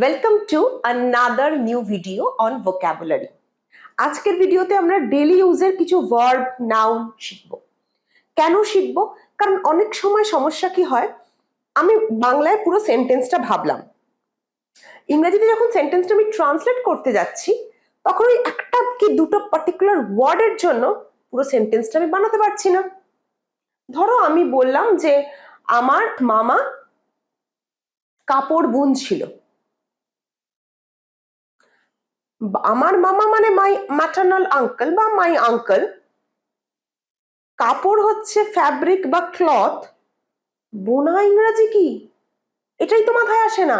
Welcome to another new video on vocabulary আজকের ভিডিওতে আমরা ডেলি ইউজের কিছু ভার্ব নাউন শিখব। কেন শিখব? কারণ অনেক সময় সমস্যা কি হয়? আমি বাংলায় পুরো সেন্টেন্সটা ভাবলাম। ইংরেজিতে যখন সেন্টেন্সটা আমি ট্রান্সলেট করতে যাচ্ছি, তখন ওই একটা কি দুটো পার্টিকুলার ওয়ার্ডের জন্য পুরো সেন্টেন্সটা আমি বানাতে পারছি না। ধরো আমি বললাম যে, আমার মামা কাপড় বুনছিল। আমার মামা মানে মাই ম্যাটার্নাল আঙ্কেল বা মাই আঙ্কেল কাপড় হচ্ছে ফ্যাব্রিক বা ক্লথ বোনা ইংরাজি কি? এটাই তো মাথায় আসে না।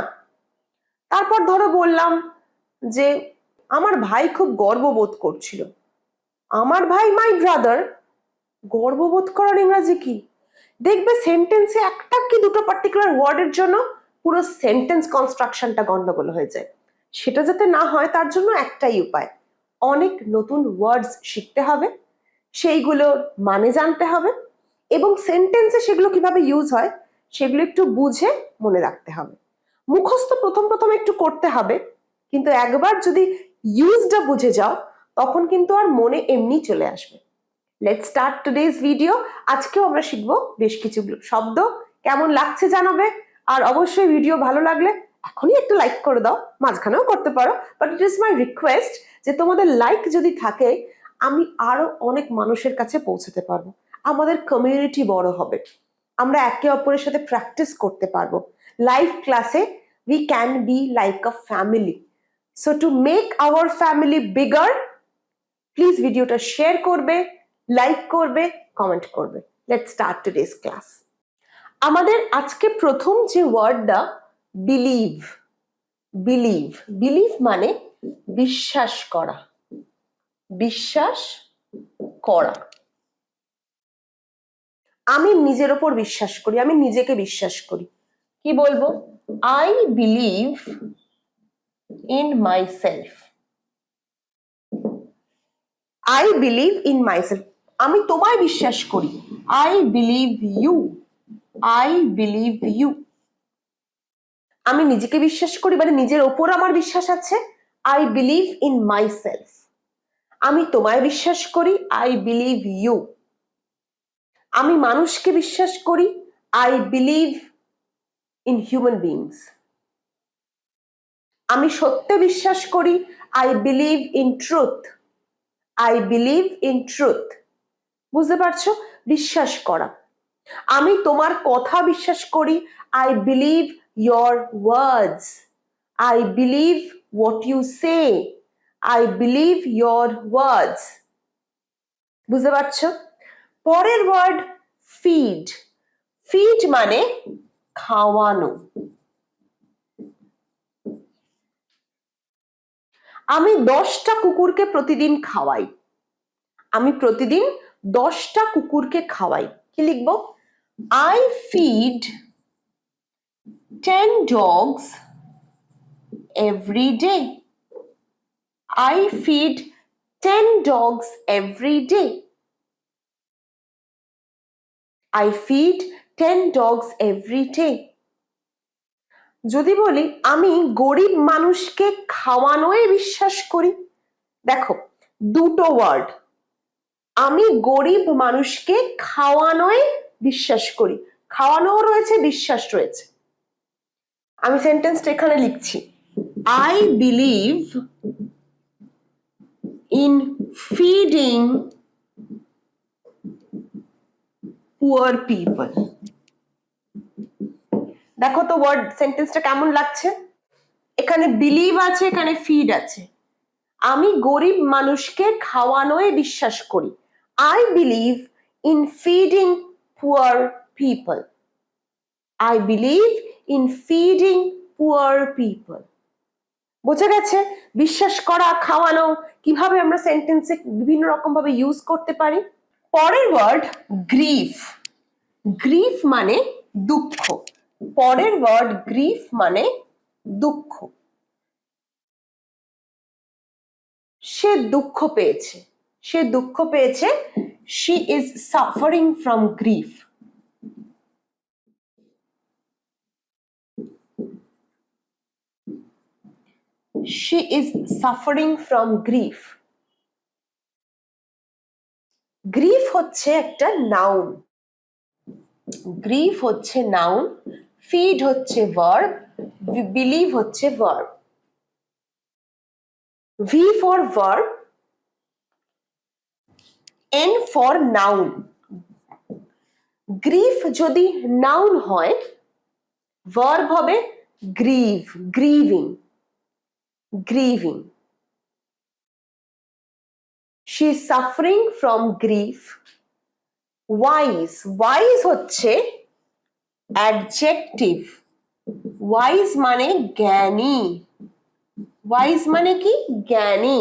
তারপর ধরো বললাম যে আমার ভাই খুব গর্ববোধ করছিল। আমার ভাই মাই ব্রাদার গর্ববোধ করার ইংরাজি কি? দেখবে সেন্টেন্সে একটা কি দুটো পার্টিকুলার ওয়ার্ডের জন্য পুরো সেন্টেন্স কনস্ট্রাকশনটা গন্ডগোল হয়ে যায়। সেটা যাতে না হয়, তার জন্য একটাই উপায়। অনেক নতুন ওয়ার্ডস শিখতে হবে সেইগুলোর মানে জানতে হবে এবং সেন্টেন্সে সেগুলো কীভাবে ইউজ হয়, সেগুলো একটু বুঝে মনে রাখতে হবে। মুখস্থ প্রথম প্রথম একটু করতে হবে, কিন্তু একবার যদি ইউজটা বুঝে যাও, তখন কিন্তু আর মনে এমনি চলে আসবে। লেট স্টার্ট টুডেজ ভিডিও আজকেও আমরা শিখব বেশ কিছু শব্দ। কেমন লাগছে জানাবে? আর অবশ্যই ভিডিও ভালো লাগলে এখনই একটু লাইক করে দাও, মাঝখানেও করতে পারো but it is my request যে তোমাদের লাইক যদি থাকে, আমি আরও অনেক মানুষের কাছে পৌঁছাতে পারব। আমাদের কমিউনিটি বড় হবে। আমরা একে অপরের সাথে প্র্যাকটিস করতে পারব। লাইভ ক্লাসে we can be like a family so to make our family bigger please ভিডিওটা শেয়ার করবে লাইক করবে কমেন্ট করবে। লেট স্টার্ট টুডেস ক্লাস আমাদের আজকে প্রথম যে ওয়ার্ডটা বিলিভ বিলিভ বিলিভ মানে বিশ্বাস করা। বিশ্বাস করা। আমি নিজের ওপর বিশ্বাস করি, আমি নিজেকে বিশ্বাস করি। কি বলব? I believe in myself I believe in myself আমি তোমায় বিশ্বাস করি। I believe you I believe you আমি নিজেকে বিশ্বাস করি মানে নিজের ওপর আমার বিশ্বাস আছে। I believe in myself আমি তোমায় বিশ্বাস করি আই বিলিভ ইউ আমি মানুষকে বিশ্বাস করি I believe in human beings আমি সত্যে বিশ্বাস করি I believe in truth I believe in truth বুঝতে পারছ? বিশ্বাস করা। আমি তোমার কথা বিশ্বাস করি I believe your words. I believe what you say. I believe your words. বুঝতে পারছ পরের ওয়ার্ড ফিড ফিড মানে খাওয়ানো আমি দশটা কুকুরকে প্রতিদিন খাওয়াই আমি প্রতিদিন দশটা কুকুরকে খাওয়াই কি লিখব I feed 10 dogs every day. I feed 10 dogs every day. I feed 10 dogs every day. যদি বলি, আমি গরিব মানুষকে খাওয়ানোয় বিশ্বাস করি দেখো, দুটো ওয়ার্ড আমি গরিব মানুষকে খাওয়ানোয় বিশ্বাস করি খাওয়ানোও রয়েছে, বিশ্বাস রয়েছে আমি সেন্টেন্সটা এখানে লিখছি। I believe in feeding poor people দেখো তো ওয়ার্ড সেন্টেন্সটা কেমন লাগছে? এখানে বিলিভ আছে এখানে ফিড আছে। আমি গরিব মানুষকে খাওয়ানোয় বিশ্বাস করি। I believe in feeding poor people I believe in feeding poor people বোঝা গেছে? বিশ্বাস করা, খাওয়ানো, কীভাবে আমরা সেন্টেন্সে বিভিন্ন রকম ভাবে ইউজ করতে পারি? পরের ওয়ার্ড গ্রিফ গ্রিফ মানে দুঃখ। পরের ওয়ার্ড গ্রিফ মানে দুঃখ। সে দুঃখ পেয়েছে। সে দুঃখ পেয়েছে she is suffering from grief she is suffering from grief. Grief হচ্ছে একটা নাউন গ্রিফ হচ্ছে নাউন ফিড হচ্ছে ভার্ব বিলিভ হচ্ছে verb V for verb N for noun grief যদি নাউন হয় ভার্ব হবে grieve grieving grieving she is suffering from grief. Wise wise হচ্ছে adjective wise মানে জ্ঞানী? ওয়াইজ মানে কি? জ্ঞানী.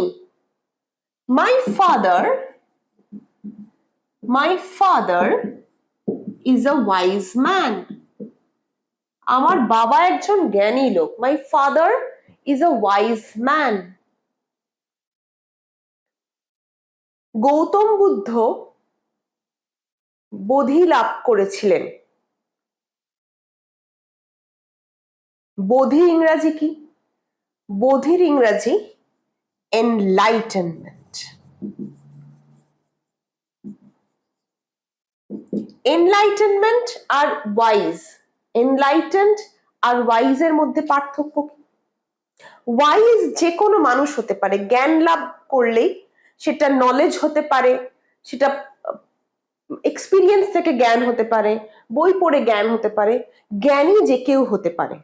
My father my father is a wise man আমার বাবা একজন জ্ঞানী লোক। My father is a wise man Gautam Buddha বোধি লাভ করেছিলেন। বোধি ইংরাজি কি? বোধির ইংরাজি এনলাইটেনমেন্ট এনলাইটেনমেন্ট আর ওয়াইজ এনলাইটেন্ড আর ওয়াইজ এর মধ্যে পার্থক্য কি? ওয়াইজ যে কোনো মানুষ হতে পারে। জ্ঞান লাভ করলেই সেটা নলেজ হতে পারে, সেটা এক্সপিরিয়েন্স থেকে জ্ঞান হতে পারে, বই পড়ে জ্ঞান হতে পারে, জ্ঞানী যে কেউ হতে পারে।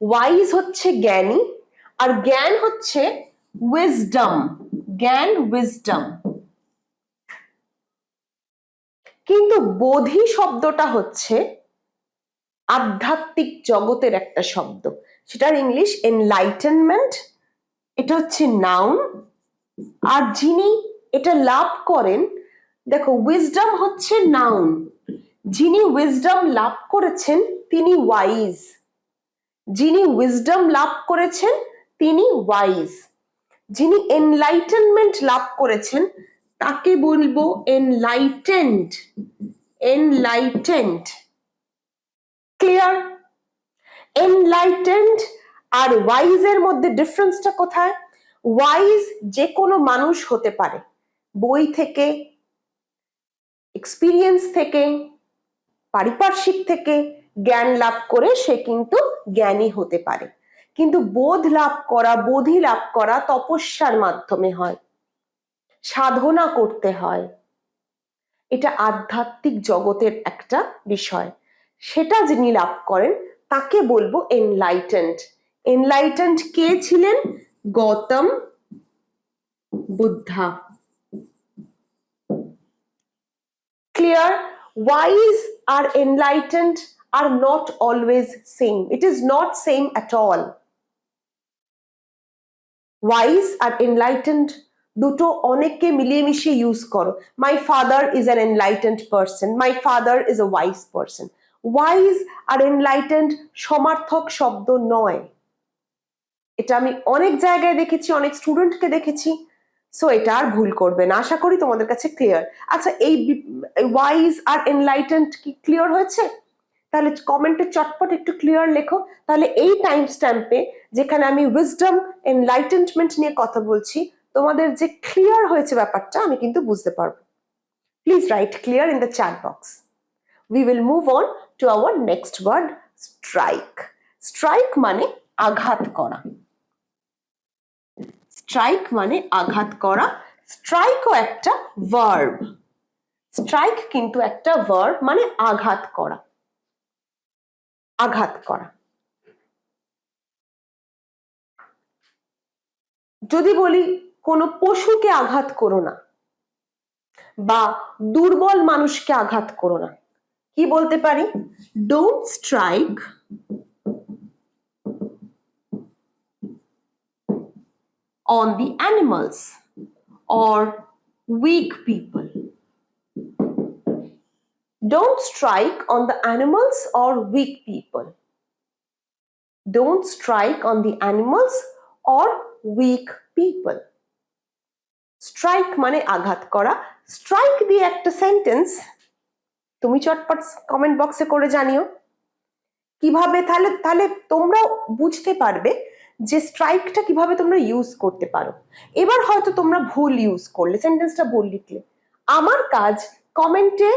ওয়াইজ হচ্ছে জ্ঞানী আর জ্ঞান হচ্ছে উইজডম জ্ঞান উইজডম কিন্তু বোধি শব্দটা হচ্ছে আধ্যাত্মিক জগতের একটা শব্দ। সেটার ইংলিশ এনলাইটেনমেন্ট এটা হচ্ছে নাউন আর যিনি এটা লাভ করেন, দেখো উইজডম হচ্ছে নাউন যিনি উইজডম লাভ করেছেন তিনি ওয়াইজ যিনি উইজডম লাভ করেছেন তিনি ওয়াইজ যিনি এনলাইটেনমেন্ট লাভ করেছেন, তাকে বলব এনলাইটেন্ড এনলাইটেন্ড ক্লিয়ার এনলাইটেন্ড আর ওয়াইজ এর মধ্যে ডিফারেন্সটা কোথায়? ওয়াইজ যে কোনো মানুষ হতে পারে। বই থেকে এক্সপিরিয়েন্স থেকে, পারিপার্শ্বিক থেকে জ্ঞান লাভ করে সে কিন্তু জ্ঞানী হতে পারে। কিন্তু বোধ লাভ করা, বোধি লাভ করা তপস্যার মাধ্যমে হয়। সাধনা করতে হয়। এটা আধ্যাত্মিক জগতের একটা বিষয়। সেটা যিনি লাভ করেন তাকে বলব এনলাইটেন্ড এনলাইটেন্ড কে ছিলেন? Gautam Buddha. Clear? Wise or enlightened are not always same. It is not same at all. Wise R enlightened দুটো অনেককে মিলিয়ে মিশিয়ে ইউজ করো। My father is an enlightened person my father is a wise person wise R enlightened সমার্থক শব্দ নয়। এটা আমি অনেক জায়গায় দেখেছি, অনেক স্টুডেন্টকে দেখেছি। সো এটা আর ভুল করবে না। আশা করি তোমাদের কাছে ক্লিয়ার আচ্ছা এই ওয়াইজ আর এনলাইটেন্ড কি ক্লিয়ার হয়েছে? তাহলে কমেন্টে চটপট একটু ক্লিয়ার লেখো। তাহলে এই টাইম স্ট্যাম্পে যেখানে আমি উইজডম এনলাইটেনমেন্ট নিয়ে কথা বলছি, তোমাদের যে ক্লিয়ার হয়েছে ব্যাপারটা আমি কিন্তু বুঝতে পারব। Please write clear in the chat box we will move on to our next word strike strike মানে আঘাত করা। স্ট্রাইক মানে আঘাত করা। স্ট্রাইকও একটা ভার্ব স্ট্রাইক কিন্তু একটা ভার্ব মানে আঘাত করা। আঘাত করা। যদি বলি কোনো পশুকে আঘাত করো না, বা দুর্বল মানুষকে আঘাত করো না কি বলতে পারি don't strike on the animals or weak people. Don't strike on the animals or weak people. Don't strike on the animals or weak people. Strike মানে আঘাত করা স্ট্রাইক দিয়ে একটা সেন্টেন্স তুমি চটপট কমেন্ট বক্সে করে জানিও। কীভাবে? তাহলে তাহলে তোমরাও বুঝতে পারবে যে স্ট্রাইকটা কীভাবে তোমরা ইউজ করতে পারো। এবার হয়তো তোমরা ভুল ইউজ করলে সেন্টেন্সটা ভুল লিখলে। আমার কাজ কমেন্টে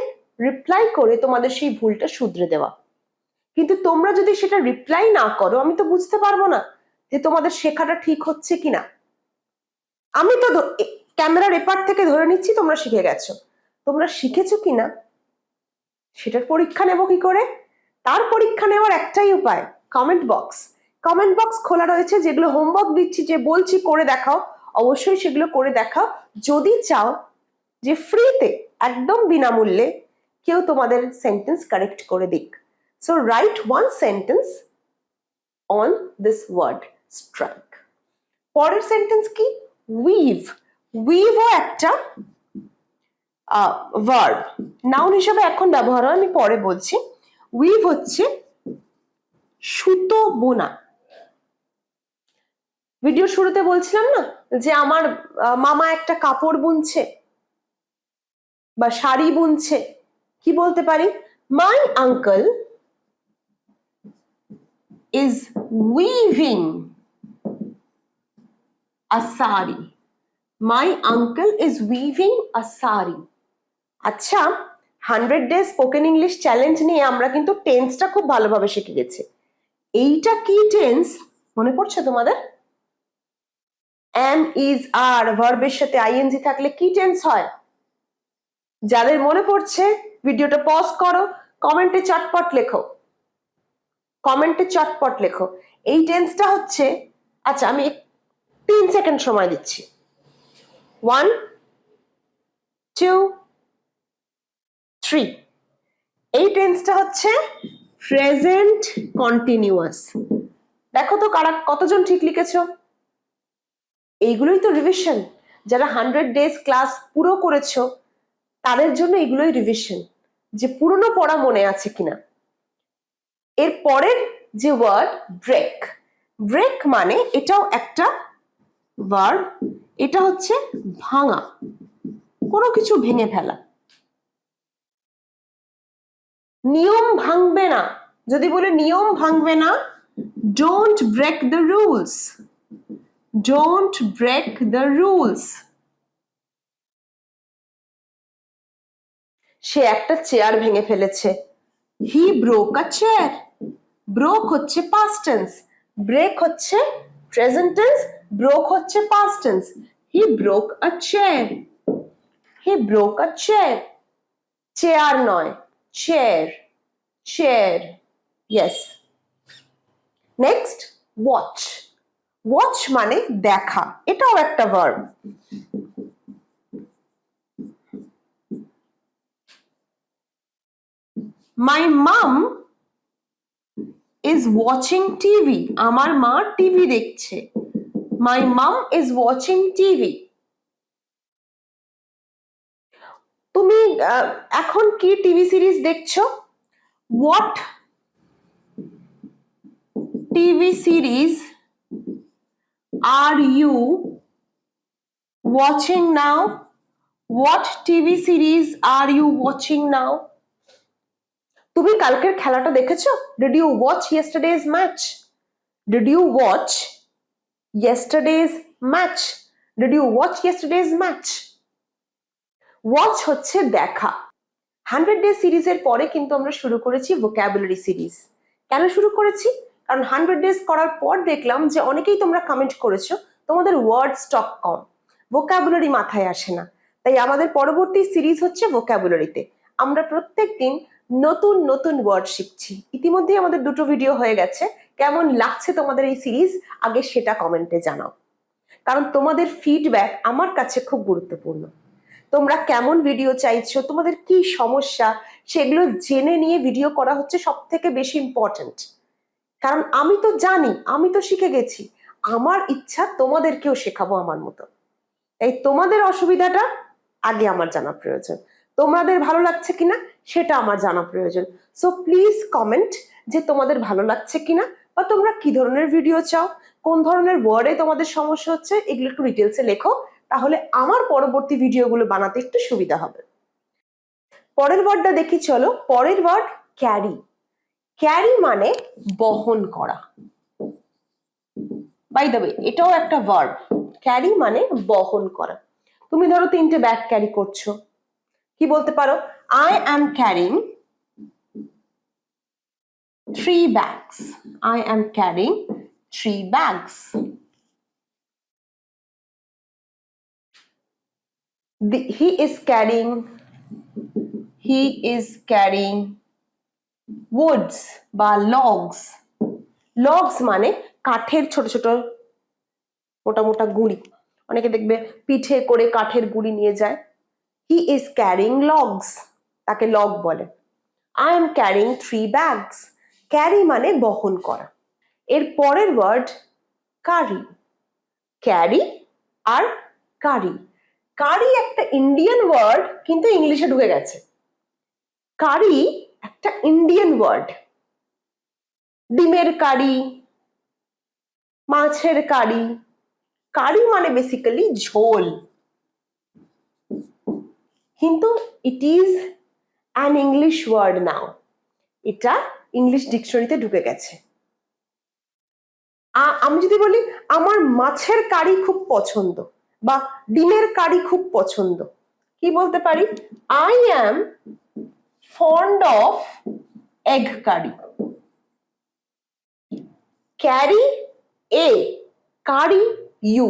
রিপ্লাই করে তোমাদের সেই ভুলটা শুধরে দেওয়া। কিন্তু তোমরা যদি সেটা রিপ্লাই না করো, আমি তো বুঝতে পারব না যে তোমাদের শেখাটা ঠিক হচ্ছে কিনা। আমি তো ক্যামেরার এপার থেকে ধরে নিচ্ছি, তোমরা শিখে গেছো। তোমরা শিখেছো কিনা? সেটার পরীক্ষা নেব কি করে? তার পরীক্ষা নেওয়ার একটাই উপায় কমেন্ট বক্স কমেন্ট বক্স খোলা রয়েছে, যেগুলো হোমওয়ার্ক দিচ্ছি, যে বলছি করে দেখাও, অবশ্যই সেগুলো করে দেখাও। যদি চাও যে ফ্রিতে একদম বিনামূল্যে কেউ তোমাদের সেন্টেন্স কারেক্ট করে দিক। So write one sentence on this word strike পরের সেন্টেন্স কি? উইভ উইভও একটা ভার্ব নাউন হিসেবে এখন ব্যবহার হয়, আমি পরে বলছি উইভ হচ্ছে সুতো বোনা ভিডিওর শুরুতে বলছিলাম না যে আমার মামা একটা কাপড় বুনছে বা শাড়ি বুনছে, কি বলতে পারি my uncle is weaving a sari. My uncle is weaving a sari. আচ্ছা hundred day spoken English challenge নিয়ে আমরা কিন্তু টেন্সটা খুব ভালোভাবে শিখে গেছি। এইটা কি টেন্স মনে পড়ছে তোমাদের? এম ইজ আর ভার্বের সাথে আইএনজি থাকলে কি টেন্স হয়? যাদের মনে পড়ছে, ভিডিওটা পজ করো কমেন্টে চটপট লেখো। কমেন্টে চটপট লেখো। এই টেন্সটা হচ্ছে আচ্ছা আমি তিন সেকেন্ড সময় দিচ্ছি। ওয়ান টু থ্রি এই টেন্সটা হচ্ছে প্রেজেন্ট কন্টিনিউয়াস দেখো তো কারা কতজন ঠিক লিখেছো? এইগুলোই তো রিভিশন যারা হান্ড্রেড ডেজ ক্লাস পুরো করেছ, তাদের জন্য এগুলোই রিভিশন যে পুরনো পড়া মনে আছে কিনা। এর পরের যে ওয়ার্ড ব্রেক ব্রেক মানে এটাও একটা ভার্ব এটা হচ্ছে ভাঙা। কোনো কিছু ভেঙে ফেলা। নিয়ম ভাঙবে না। যদি বলে নিয়ম ভাঙবে না don't break the rules don't break the rules সে একটা চেয়ার ভেঙে ফেলেছে। He broke a chair broke হচ্ছে পাস্ট টেন্স ব্রেক হচ্ছে প্রেজেন্ট টেন্স ব্রোক হচ্ছে past tense he broke a chair he broke a chair chair নয়। Chair chair yes next watch watch মানে দেখা। এটাও একটা verb my mum is watching TV আমার মা টিভি দেখছে। My mum is watching TV তুমি আহ, এখন কি টিভি সিরিজ দেখছ? What TV series are you watching now what TV series are you watching now তুমি কালকের খেলাটা দেখেছ? Did you watch yesterday's match did you watch yesterday's match did you watch yesterday's match watch হচ্ছে দেখা। Hundred day সিরিজের পরে কিন্তু আমরা শুরু করেছি ভোক্যাবুলারি সিরিজ কেন শুরু করেছি? কারণ হান্ড্রেড ডেজ করার পর দেখলাম যে অনেকেই তোমরা কমেন্ট করেছ, তোমাদের ওয়ার্ড স্টক কম। ভোক্যাবুলারি মাথায় আসে না। তাই আমাদের পরবর্তী সিরিজ হচ্ছে ভোক্যাবুলারিতে আমরা প্রত্যেক দিন নতুন নতুন ওয়ার্ড শিখছি। ইতিমধ্যে আমাদের দুটো ভিডিও হয়ে গেছে। কেমন লাগছে তোমাদের এই সিরিজ আগে সেটা কমেন্টে জানাও। কারণ তোমাদের ফিডব্যাক আমার কাছে খুব গুরুত্বপূর্ণ। তোমরা কেমন ভিডিও চাইছো? তোমাদের কি সমস্যা? সেগুলো জেনে নিয়ে ভিডিও করা হচ্ছে সব থেকে বেশি ইম্পর্ট্যান্ট কারণ আমি তো জানি, আমি তো শিখে গেছি। আমার ইচ্ছা তোমাদেরকেও শেখাবো আমার মতো। তাই তোমাদের অসুবিধাটা আগে আমার জানা প্রয়োজন। তোমাদের ভালো লাগছে কিনা সেটা আমার জানা প্রয়োজন। সো প্লিজ কমেন্ট যে তোমাদের ভালো লাগছে কিনা বা তোমরা কি ধরনের ভিডিও চাও? কোন ধরনের ওয়ার্ডে তোমাদের সমস্যা হচ্ছে? এগুলো একটু ডিটেলসে লেখো। তাহলে আমার পরবর্তী ভিডিওগুলো বানাতে একটু সুবিধা হবে। পরের ওয়ার্ডটা দেখি, চলো। পরের ওয়ার্ড ক্যারি ক্যারি মানে বহন করা। বাই দ্য ওয়ে এটাও একটা ভার্ব ক্যারি মানে বহন করা। তুমি ধরো তিনটে ব্যাগ ক্যারি করছ। কি বলতে পারো? I am carrying three bags I am carrying three bags he is carrying, he is carrying woods বা logs. Logs মানে কাঠের ছোট ছোট মোটা মোটা গুঁড়ি। অনেকে দেখবে পিঠে করে কাঠের গুঁড়ি নিয়ে যায়। হি ইজ ক্যারিং লগস তাকে লগ বলে। I am carrying three bags carry মানে বহন করা। এর পরের ওয়ার্ড কারি ক্যারি আর কারি কারি একটা ইন্ডিয়ান ওয়ার্ড কিন্তু ইংলিশে ঢুকে গেছে। কারি একটা ইন্ডিয়ান ওয়ার্ড ডিমের কারি, মাছের কারি। কারি মানে বেসিক্যালি ঝোল। কিন্তু it is an English word now এটা ইংলিশ ডিকশনারিতে ঢুকে গেছে। আমি যদি বলি, আমার মাছের কারি খুব পছন্দ। বা ডিমের কারি খুব পছন্দ। কি বলতে পারি? I am fond of egg curry carry A curry U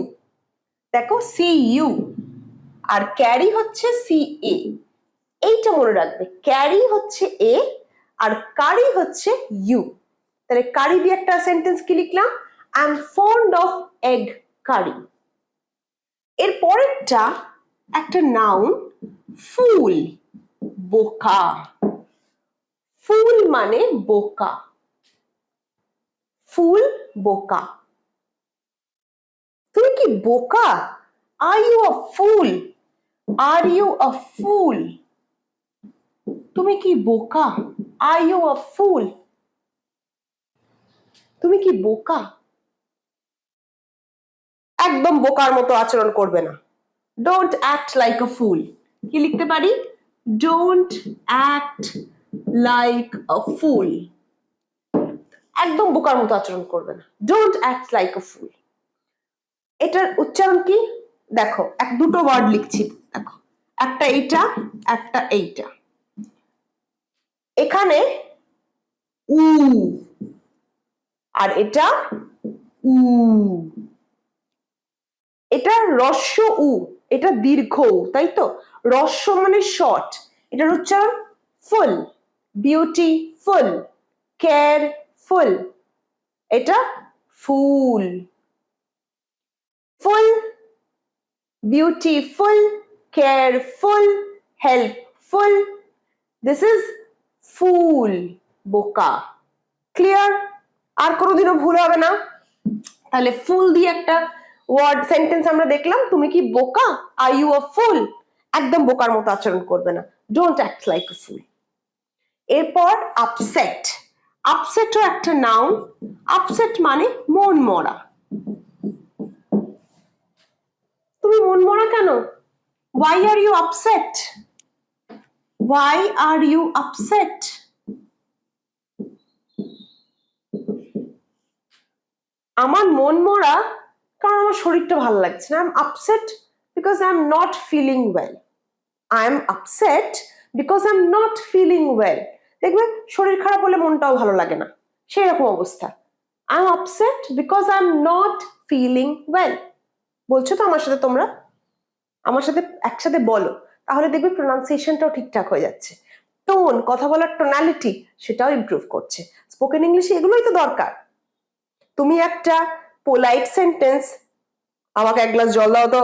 দেখো সি ইউ আর ক্যারি হচ্ছে সি এ এইটা মনে রাখবে ক্যারি হচ্ছে এ আর কারি হচ্ছে ইউ তাহলে কারি দিয়ে একটা সেন্টেন্স কি লিখলাম? I am fond of egg curry এর পরেরটা একটা নাউন ফুল, বোকা। ফুল মানে বোকা। ফুল, বোকা। তুমি কি বোকা? Are you a full are you আ ফুল তুমি কি বোকা? আর ইউ আ ফুল তুমি কি বোকা? একদম বোকার মতো আচরণ করবে না। Don't act like a fool কি লিখতে পারি? Don't act like a fool একদম বোকার মতো আচরণ করবে না। Don't act like a fool এটার উচ্চারণ কি? দেখো, এক দুটো ওয়ার্ড লিখছি। দেখো, একটা এইটা একটা এইটা। এখানে উ। আর এটা উ। এটা রস্য উ, এটা দীর্ঘ উ, তাই তো? রস্য মানে শর্ট এটার উচ্চারণ ফুল বিউটি ফুল কেয়ার ফুল এটা full. Full beautiful careful helpful this is fool, বোকা। ক্লিয়ার আর কোনোদিনও ভুল হবে না। তাহলে ফুল দিয়ে একটা ওয়ার্ড সেন্টেন্স আমরা দেখলাম, তুমি কি বোকা? আর ইউ আ ফুল একদম বোকার মতো আচরণ করবে না। ডোন্ট অ্যাক্ট লাইক ফুল এরপর আপসেট আপসেটও একটা নাউন আপসেট মানে মন মরা। তুমি মন মরা কেন? Why are you upset why are you upset আমার মন মরা কারণ আমার শরীরটা ভালো লাগছে না। I am upset because I am not feeling well I am upset because I am not feeling well দেখবে, শরীর খারাপ হলে মনটাও ভালো লাগে না। সেই রকম অবস্থা। I am upset because I am not feeling well বলছো তো আমার সাথে তোমরা? আমার সাথে একসাথে বলো। তাহলে দেখবে প্রোনাউন্সিয়েশনটাও ঠিকঠাক হয়ে যাচ্ছে। টোন কথা বলার টোনালিটি সেটাও ইমপ্রুভ করছে। স্পোকেন ইংলিশে এগুলোই তো দরকার। তুমি একটা পোলাইট সেন্টেন্স আমাকে এক গ্লাস জল দাও তো।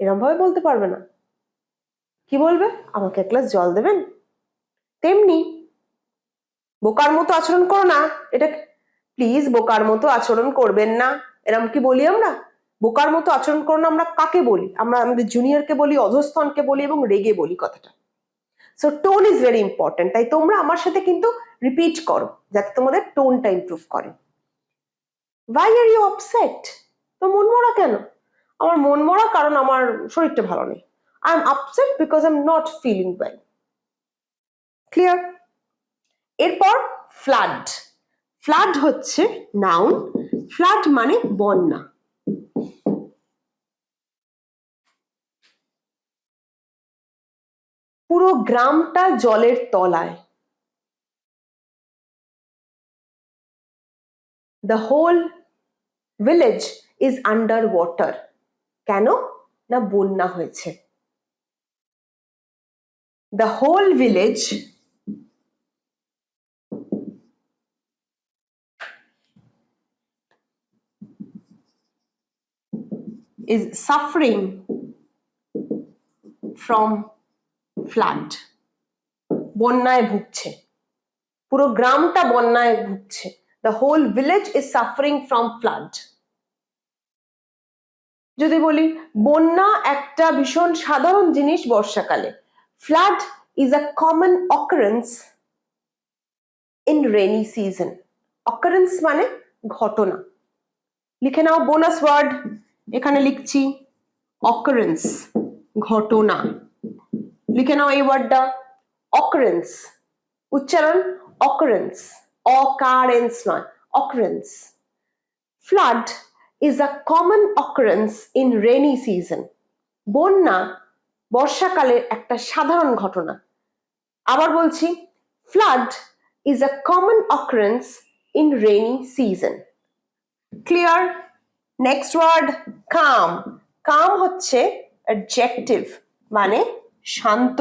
এরকম ভাবে বলতে পারবে না। কি বলবে? আমাকে এক গ্লাস জল দেবেন? তেমনি বোকার মতো আচরণ করো না। এটা প্লিজ বোকার মতো আচরণ করবেন না। এরকম কি বলি আমরা? বোকার মতো আচরণ করো না, আমরা কাকে বলি? আমরা আমাদের জুনিয়রকে বলি, অধস্তনকে বলি এবং রেগে বলি কথাটা। So tone is very important তাই তোমরা আমার সাথে কিন্তু রিপিট করো, যাতে তোমাদের টোনটা ইমপ্রুভ করে। ভাই আর ইউ আপসেট তো মন মরা কেন? আমার মন মরা কারণ আমার শরীরটা ভালো নেই। I am upset because I am not feeling well clear এরপর ফ্লাড ফ্লাড হচ্ছে নাউন ফ্লাড মানে বন্যা। পুরো গ্রামটা জলের তলায়। The whole village is under water কেন? না বন্যা হয়েছে। The whole village is suffering from flood. বন্যায় ভুগছে। পুরো গ্রামটা বন্যায় ভুগছে। The whole village is suffering from flood যদি বলি, বন্যা একটা ভীষণ সাধারণ জিনিস বর্ষাকালে। Flood is a common occurrence in rainy season occurrence মানে ঘটনা। লিখে নাও বোনাস ওয়ার্ড এখানে লিখছি অকারেন্স ঘটনা। লিখে নাও এই ওয়ার্ডটা অকারেন্স উচ্চারণ অকারেন্স অকারেন্স নয় occurrence flood is a common occurrence in rainy season বন্যা বর্ষাকালের একটা সাধারণ ঘটনা। আবার বলছি flood is a common occurrence in rainy season clear next word calm calm হচ্ছে অ্যাডজেক্টিভ মানে শান্ত।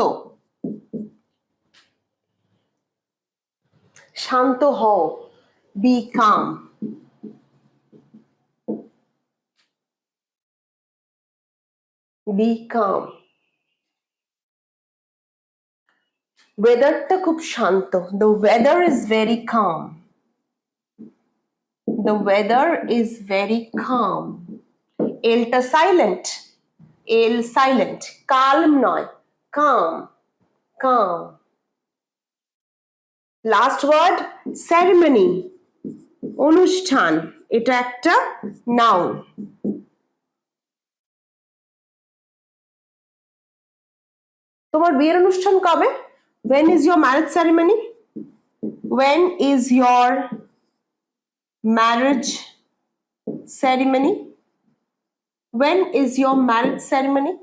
শান্ত হও বি কাম বি কাম ওয়েদারটা খুব শান্ত। The weather is very calm The weather is very calm. এলটা সাইলেন্ট এল সাইলেন্ট কালম নয়। Calm calm last word ceremony অনুষ্ঠান। এটা একটা নাউন তোমার বিয়ের অনুষ্ঠান কবে? When is your marriage ceremony? When is your marriage ceremony? When is your marriage ceremony?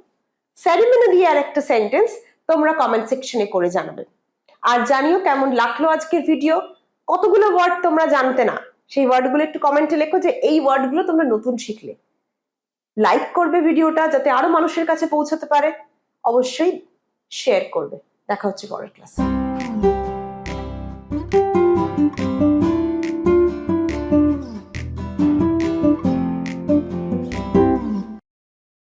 Ceremony দিয়ে আর একটা সেন্টেন্স তোমরা কমেন্ট সেকশনে করে জানাবে। আর জানিও কেমন লাগল আজকের ভিডিও কতগুলো ওয়ার্ড তোমরা জানতে না? সেই ওয়ার্ডগুলো একটু কমেন্টে লেখো যে এই ওয়ার্ডগুলো তোমরা নতুন শিখলে। লাইক করবে ভিডিওটা যাতে আরও মানুষের কাছে পৌঁছাতে পারে। অবশ্যই শেয়ার করবে। দেখা হচ্ছে পরের ক্লাসে